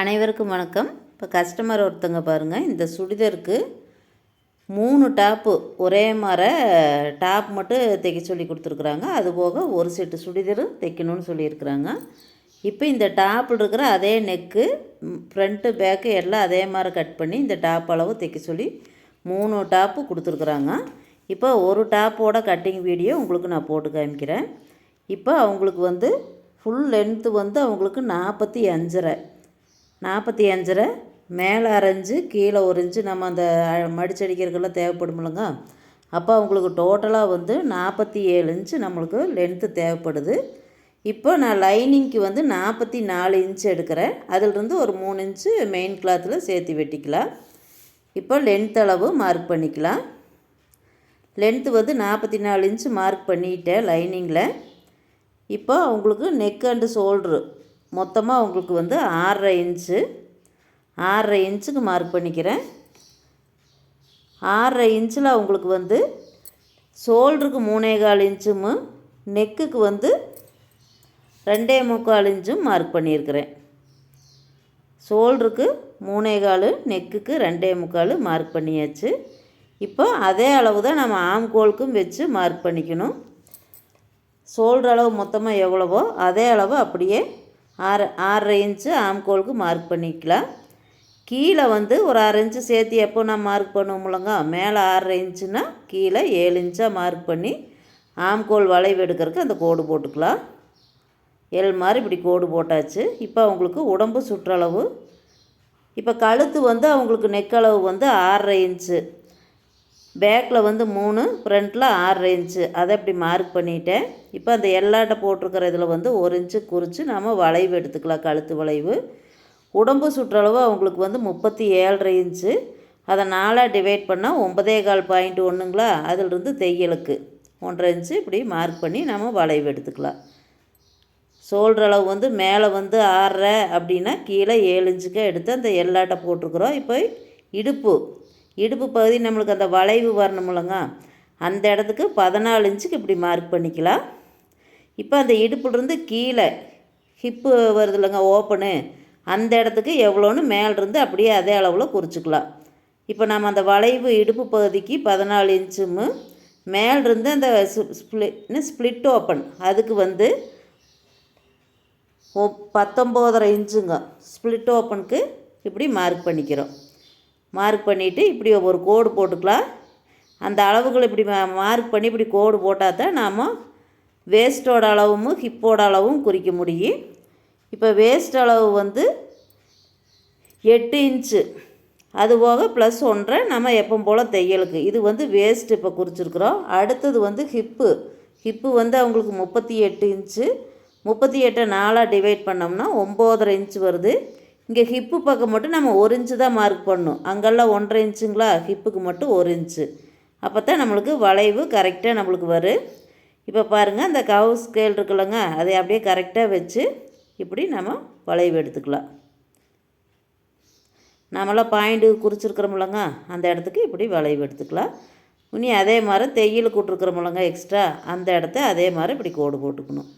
அனைவருக்கும் வணக்கம். இப்போ கஸ்டமர் ஒருத்தங்க பாருங்கள் இந்த சுடிதாருக்கு மூணு டாப்பு ஒரே மாதிரி டாப் மட்டும் தைக்க சொல்லி கொடுத்துருக்குறாங்க. அது போக ஒரு செட்டு சுடிதார் தைக்கணும்னு சொல்லியிருக்கிறாங்க. இப்போ இந்த டாப்பில் இருக்கிற அதே நெக்கு ஃப்ரண்ட்டு பேக்கு எல்லாம் அதே மாதிரி கட் பண்ணி இந்த டாப் அளவு தைக்க சொல்லி மூணு டாப்பு கொடுத்துருக்குறாங்க. இப்போ ஒரு டாப்போட கட்டிங் வீடியோ உங்களுக்கு நான் போட்டு காமிக்கிறேன். இப்போ அவங்களுக்கு வந்து ஃபுல் லென்த்து வந்து அவங்களுக்கு நாற்பத்தி அஞ்சரை. நாற்பத்தி அஞ்சரை மேலே அரைஞ்சு கீழே ஒரு இன்ச்சு நம்ம அந்த மடிச்சடிக்கிறதுக்கெல்லாம் தேவைப்படுமில்லங்க அப்போ அவங்களுக்கு டோட்டலாக வந்து நாற்பத்தி ஏழு இன்ச்சு நம்மளுக்கு லென்த்து தேவைப்படுது. இப்போ நான் லைனிங்க்கு வந்து நாற்பத்தி நாலு இன்ச்சு எடுக்கிறேன். அதிலிருந்து ஒரு மூணு இன்ச்சு மெயின் கிளாத்தில் சேர்த்து வெட்டிக்கலாம். இப்போ லென்த் அளவு மார்க் பண்ணிக்கலாம். லென்த்து வந்து நாற்பத்தி நாலு இன்ச்சு மார்க் பண்ணிட்டேன் லைனிங்கில். இப்போ அவங்களுக்கு நெக் அண்டு ஷோல்ட்ரு மொத்தமாக அவங்களுக்கு வந்து ஆறரை இன்ச்சு ஆறரை இன்ச்சுக்கு மார்க் பண்ணிக்கிறேன். ஆறரை இன்ச்சில் அவங்களுக்கு வந்து ஷோல்டருக்கு மூணே கால் இன்ச்சும் நெக்குக்கு வந்து ரெண்டே முக்கால் இன்ச்சும் மார்க் பண்ணியிருக்கிறேன். ஷோல்டருக்கு மூணே கால் நெக்குக்கு ரெண்டே முக்கால் மார்க் பண்ணியாச்சு. இப்போ அதே அளவு தான் நம்ம ஆம்கோலுக்கும் வச்சு மார்க் பண்ணிக்கணும். ஷோல்டர் அளவு மொத்தமாக எவ்வளவோ அதே அளவு அப்படியே ஆறு ஆறரை இன்ச்சு ஆம்கோலுக்கு மார்க் பண்ணிக்கலாம். கீழே வந்து ஒரு அரை இன்ச்சு சேர்த்து எப்போ நான் மார்க் பண்ணுவோம்லங்க மேலே ஆறரை இன்ச்சுனா கீழே ஏழு இன்ச்சாக மார்க் பண்ணி ஆம்கோல் வளைவு எடுக்கிறதுக்கு அந்த கோடு போட்டுக்கலாம். எல் மாதிரி இப்படி கோடு போட்டாச்சு. இப்போ அவங்களுக்கு உடம்பு சுற்றளவு. இப்போ கழுத்து வந்து அவங்களுக்கு நெக்களவு வந்து ஆறரை இன்ச்சு பேக்கில் வந்து மூணு ஃப்ரண்ட்டில் ஆறரை இன்ச்சு. அதை இப்படி மார்க் பண்ணிட்டேன். இப்போ அந்த எல்லாட்ட போட்டிருக்கிற இதில் வந்து ஒரு இன்ச்சு குறித்து நாம் வளைவு எடுத்துக்கலாம் கழுத்து வளைவு. உடம்பு சுற்றளவு அவங்களுக்கு வந்து முப்பத்தி ஏழரை இன்ச்சு. அதை நாலாக டிவைட் பண்ணால் ஒன்பதே கால் பாயிண்ட் ஒன்றுங்களா? அதிலிருந்து தையலுக்கு ஒன்றரை இன்ச்சு இப்படி மார்க் பண்ணி நம்ம வளைவு எடுத்துக்கலாம். ஷோல்டர் அளவு வந்து மேலே வந்து ஆறரை அப்படின்னா கீழே ஏழு இன்ச்சுக்கு எடுத்து அந்த எல்லாட்ட போட்டிருக்குறோம். இப்போ இடுப்பு இடுப்பு பகுதி நம்மளுக்கு அந்த வளைவு வரணும் இல்லைங்க. அந்த இடத்துக்கு பதினாலு இன்ச்சுக்கு இப்படி மார்க் பண்ணிக்கலாம். இப்போ அந்த இடுப்புலேருந்து கீழே ஹிப்பு வருது இல்லைங்க ஓப்பனு அந்த இடத்துக்கு எவ்வளோன்னு மேலிருந்து அப்படியே அதே அளவில் குறிச்சிக்கலாம். இப்போ நம்ம அந்த வளைவு இடுப்பு பகுதிக்கு பதினாலு இன்ச்சும் மேலிருந்து அந்த ஸ்ப்ளிட் ஸ்ப்ளிட் ஓப்பன் அதுக்கு வந்து ஓ பத்தொம்போதரை இன்ச்சுங்க. ஸ்ப்ளிட் ஓப்பனுக்கு இப்படி மார்க் பண்ணிக்கிறோம். மார்க் பண்ணிவிட்டு இப்படி ஒரு கோடு போட்டுக்கலாம். அந்த அளவுகள் இப்படி மார்க் பண்ணி இப்படி கோடு போட்டால் தான் நாம் வேஸ்ட்டோட அளவும் ஹிப்போட அளவும் குறிக்க முடியும். இப்போ வேஸ்ட் அளவு வந்து எட்டு இன்ச்சு அது போக ப்ளஸ் ஒன்றை நம்ம எப்போ போல் தையலுக்கு. இது வந்து வேஸ்ட் இப்போ குறிச்சிருக்கிறோம். அடுத்தது வந்து ஹிப்பு ஹிப்பு வந்து அவங்களுக்கு முப்பத்தி எட்டு இன்ச்சு முப்பத்தி எட்டை நாலாக டிவைட் பண்ணோம்னா ஒம்போதரை இன்ச்சு வருது. இங்கே ஹிப்பு பக்கம் மட்டும் நம்ம ஒரு இன்ச்சு தான் மார்க் பண்ணணும். அங்கெல்லாம் ஒன்றரை இன்ச்சுங்களா ஹிப்புக்கு மட்டும் ஒரு இன்ச்சு அப்போ தான் நம்மளுக்கு வளைவு கரெக்டாக நம்மளுக்கு வரும். இப்போ பாருங்கள் அந்த கவு ஸ்கேல் இருக்குல்லங்க அதை அப்படியே கரெக்டாக வச்சு இப்படி நம்ம வளைவு எடுத்துக்கலாம். நம்மளாம் பாயிண்ட்டு குறிச்சிருக்கிறோம்லங்க அந்த இடத்துக்கு இப்படி வளைவு எடுத்துக்கலாம். இனி அதே மாதிரி தையல் கூட்டிருக்கிறோம்லங்க எக்ஸ்ட்ரா அந்த இடத்த அதே மாதிரி இப்படி கோடு போட்டுக்கணும்.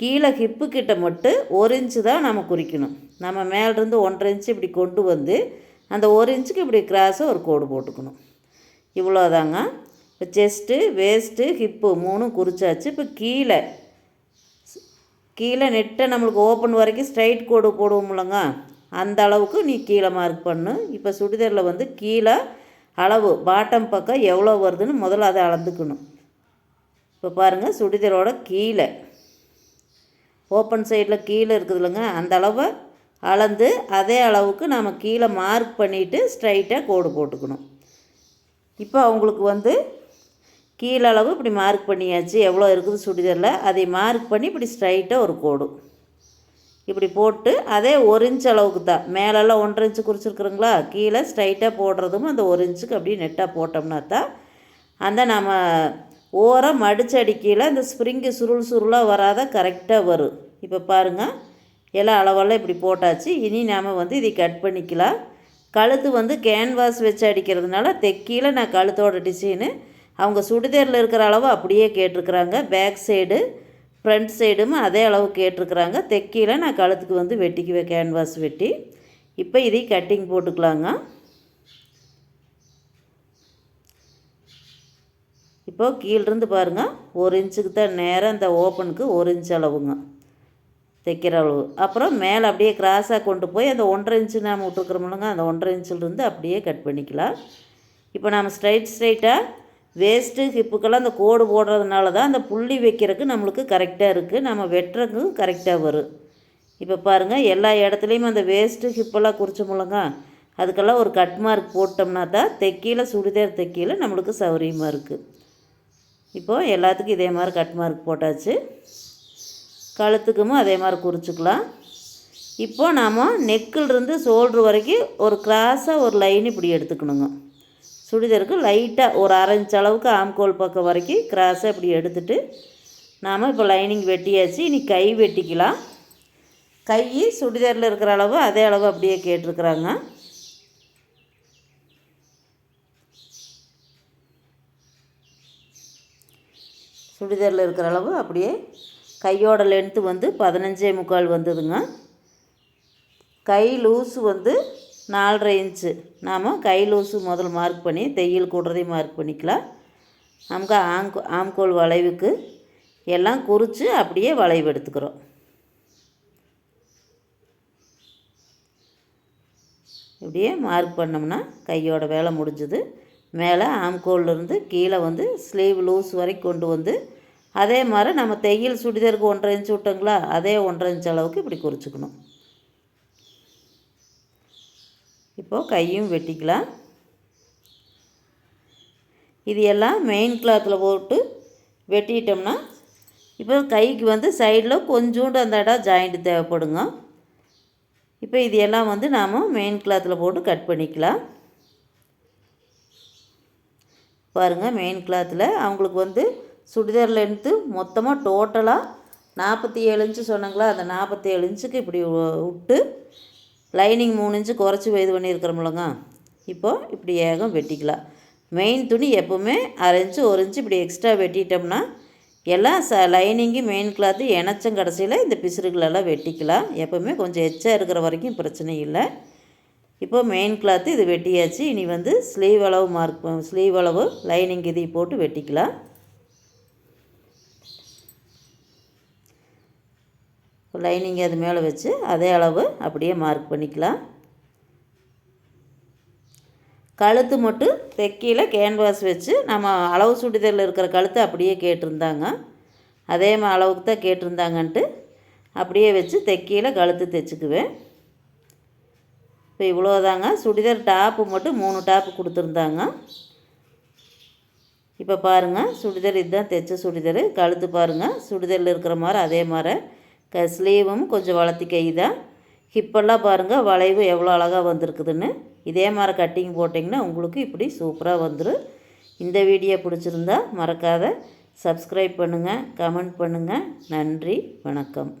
கீழே ஹிப்பு கிட்ட மட்டும் ஒரு இன்ச்சு தான் நம்ம குறிக்கணும். நம்ம மேலேருந்து ஒன்றரை இன்ச்சு இப்படி கொண்டு வந்து அந்த ஒரு இன்ச்சுக்கு இப்படி கிராஸாக ஒரு கோடு போட்டுக்கணும். இவ்வளோதாங்க இப்போ செஸ்ட்டு வேஸ்ட்டு ஹிப்பு மூணும் குறிச்சாச்சு. இப்போ கீழே கீழே நெட்டை நம்மளுக்கு ஓப்பன் வரைக்கும் ஸ்ட்ரைட் கோடு போடுவோம்லங்க அந்த அளவுக்கு நீ கீழே மார்க் பண்ணு. இப்போ சுடிதாரில் வந்து கீழே அளவு பாட்டம் பக்கம் எவ்வளோ வருதுன்னு முதல்ல அதை அளந்துக்கணும். இப்போ பாருங்கள் சுடிதாரோட கீழே. ஓப்பன் சைடில் கீழே இருக்குது இல்லைங்க. அந்த அளவை அளந்து அதே அளவுக்கு நம்ம கீழே மார்க் பண்ணிவிட்டு ஸ்ட்ரைட்டாக கோடு போட்டுக்கணும். இப்போ அவங்களுக்கு வந்து கீழே அளவு இப்படி மார்க் பண்ணியாச்சு. எவ்வளோ இருக்குது சுடிதாரில் அதை மார்க் பண்ணி இப்படி ஸ்ட்ரைட்டாக ஒரு கோடு இப்படி போட்டு அதே ஒரு இன்ச் அளவுக்கு தான். மேலெல்லாம் ஒன்றரை இன்ச்சு குறிச்சிருக்குறோங்களா? கீழே ஸ்ட்ரைட்டாக போடுறதும் அந்த ஒரு இன்ச்சுக்கு அப்படியே நெட்டாக போட்டோம்னா தான் அந்த நம்ம ஓரம் அடிச்சடிக்கையில் இந்த ஸ்ப்ரிங்கு சுருள் சுருளாக வராத கரெக்டாக வரும். இப்போ பாருங்கள் எல்லாம் அளவெல்லாம் இப்படி போட்டாச்சு. இனி நாம் வந்து இதை கட் பண்ணிக்கலாம். கழுத்து வந்து கேன்வாஸ் வச்சு அடிக்கிறதுனால தெக்கியில் நான் கழுத்தோட டிசைனு அவங்க சுடிதாரில் இருக்கிற அளவு அப்படியே கேட்டிருக்குறாங்க. பேக் சைடு ஃப்ரண்ட் சைடும் அதே அளவு கேட்டிருக்குறாங்க. தெக்கியில் நான் கழுத்துக்கு வந்து வெட்டிக்குவேன் கேன்வாஸ் வெட்டி. இப்போ இதை கட்டிங் போட்டுக்கலாங்க. இப்போது கீழிருந்து பாருங்கள் ஒரு இன்ச்சுக்கு தான் நேராக இந்த ஓப்பனுக்கு ஒரு இன்ச் அளவுங்க. தைக்கிற அளவு. அப்புறம் மேலே அப்படியே கிராஸாக கொண்டு போய் அந்த ஒன்றரை இன்ச்சு நாம் விட்டுருக்குறோம்லங்க அந்த ஒன்றரை இன்ச்சிலிருந்து அப்படியே கட் பண்ணிக்கலாம். இப்போ நம்ம ஸ்ட்ரைட் ஸ்ட்ரைட்டாக வேஸ்ட்டு ஹிப்புக்கெல்லாம் அந்த கோடு போடுறதுனால தான் அந்த புள்ளி வைக்கிறதுக்கு நம்மளுக்கு கரெக்டாக இருக்குது நம்ம வெட்டுறதுக்கும் கரெக்டாக வரும். இப்போ பாருங்கள் எல்லா இடத்துலையும் அந்த வேஸ்ட்டு ஹிப்பெல்லாம் குறிச்சோம்லங்க அதுக்கெல்லாம் ஒரு கட் மார்க் போட்டோம்னா தான் தைக்கையில் சுடிதார் தைக்கையில் நம்மளுக்கு சௌகரியமாக இருக்குது இப்போது எல்லாத்துக்கும் இதே மாதிரி கட் மார்க் போட்டாச்சு. கழுத்துக்கும் அதே மாதிரி குறிச்சிக்கலாம். இப்போது நாம் நெக்கிலிருந்து ஷோல்ட்ரு வரைக்கும் ஒரு கிராஸாக ஒரு லைன் இப்படி எடுத்துக்கணுங்க. சுடிதாருக்கு லைட்டாக ஒரு அரை அளவுக்கு ஆம்கோல் பக்கம் வரைக்கும் கிராஸாக இப்படி எடுத்துட்டு நாம் இப்போ லைனிங் வெட்டியாச்சு. இனி கை வெட்டிக்கலாம். கை சுடிதாரில் இருக்கிற அளவு அதே அளவு அப்படியே கேட்டிருக்குறாங்க. சுடிதாரில் இருக்கிற அளவு அப்படியே கையோட லென்த்து வந்து பதினஞ்சே முக்கால் வந்ததுங்க. கை லூஸு வந்து நாலரை இன்ச்சு நாம் கை லூஸு முதல் மார்க் பண்ணி தையல் கூடுறதையும் மார்க் பண்ணிக்கலாம். நமக்கு ஆம்கோ ஆம்கோல் வளைவுக்கு எல்லாம் குறித்து அப்படியே வளைவு எடுத்துக்கிறோம். இப்படியே மார்க் பண்ணோம்னா கையோட வேலை முடிஞ்சுது. மேலே ஆம்கோல்லேருந்து கீழே வந்து ஸ்லீவ் லூஸ் வரைக்கும் கொண்டு வந்து அதே மாதிரி நம்ம தையல் சுடிதாருக்கு ஒன்றரை இன்ச்சு விட்டோங்களா அதே ஒன்றரை இன்ச் அளவுக்கு இப்படி குறிச்சிக்கணும். இப்போது கையும் வெட்டிக்கலாம். இது எல்லாம் மெயின் கிளாத்தில் போட்டு வெட்டிட்டோம்னா இப்போ கைக்கு வந்து சைடில் கொஞ்சோண்டு அந்த இடம் ஜாயிண்ட் தேவைப்படுங்க. இப்போ இது எல்லாம் வந்து நாம் மெயின் கிளாத்தில் போட்டு கட் பண்ணிக்கலாம். பாருங்கள் மெயின் கிளாத்தில் அவங்களுக்கு வந்து சுடிதார் லென்த்து மொத்தமாக டோட்டலாக நாற்பத்தி ஏழு இன்ச்சு சொன்னாங்களா அந்த நாற்பத்தி ஏழு இன்ச்சுக்கு இப்படி விட்டு லைனிங் மூணு இன்ச்சு குறைச்சி இது பண்ணியிருக்கிறோம்லங்க இப்போது இப்படி ஏகம் வெட்டிக்கலாம். மெயின் துணி எப்போவுமே அரை இன்ச்சு ஒரு இன்ச்சு இப்படி எக்ஸ்ட்ரா வெட்டிட்டோம்னா எல்லாம் ச லைனிங்கு மெயின் கிளாத்து இணைச்சம் கடைசியில் இந்த பிசுறுகளெல்லாம் வெட்டிக்கலாம். எப்போவுமே கொஞ்சம் எச்சா இருக்கிற வரைக்கும் பிரச்சனை இல்லை. இப்போ மெயின் கிளாத்து இது வெட்டியாச்சு. இனி வந்து ஸ்லீவ் அளவு மார்க் ஸ்லீவ் அளவு லைனிங் இதை போட்டு வெட்டிக்கலாம். லைனிங் அது மேலே வச்சு அதே அளவு அப்படியே மார்க் பண்ணிக்கலாம். கழுத்து மட்டும் தெக்கியில் கேன்வாஸ் வச்சு நம்ம அளவு சுடிதரில் இருக்கிற கழுத்து அப்படியே கேட்டிருந்தாங்க. அதே அளவுக்கு தான் கேட்டிருந்தாங்கன்ட்டு அப்படியே வச்சு தெக்கியில் கழுத்து தைச்சிக்குவேன். இப்போ இவ்வளோதாங்க. சுடிதார் டாப்பு மட்டும் மூணு டாப்பு கொடுத்துருந்தாங்க. இப்போ பாருங்கள் சுடிதார் இதுதான் தைச்ச சுடிதார். கழுத்து பாருங்கள் சுடிதாரில் இருக்கிற மாதிரி அதே மாதிரி க ஸ்லீவும் கொஞ்சம் வளர்த்தி கை தான். ஹிப்பெல்லாம் பாருங்கள் வளைவு எவ்வளோ அழகாக வந்திருக்குதுன்னு. இதே மாதிரி கட்டிங் போட்டிங்கன்னா உங்களுக்கு இப்படி சூப்பராக வந்துடும் இந்த வீடியோ பிடிச்சிருந்தா மறக்காத. சப்ஸ்கிரைப் பண்ணுங்கள் கமெண்ட் பண்ணுங்கள் நன்றி வணக்கம்.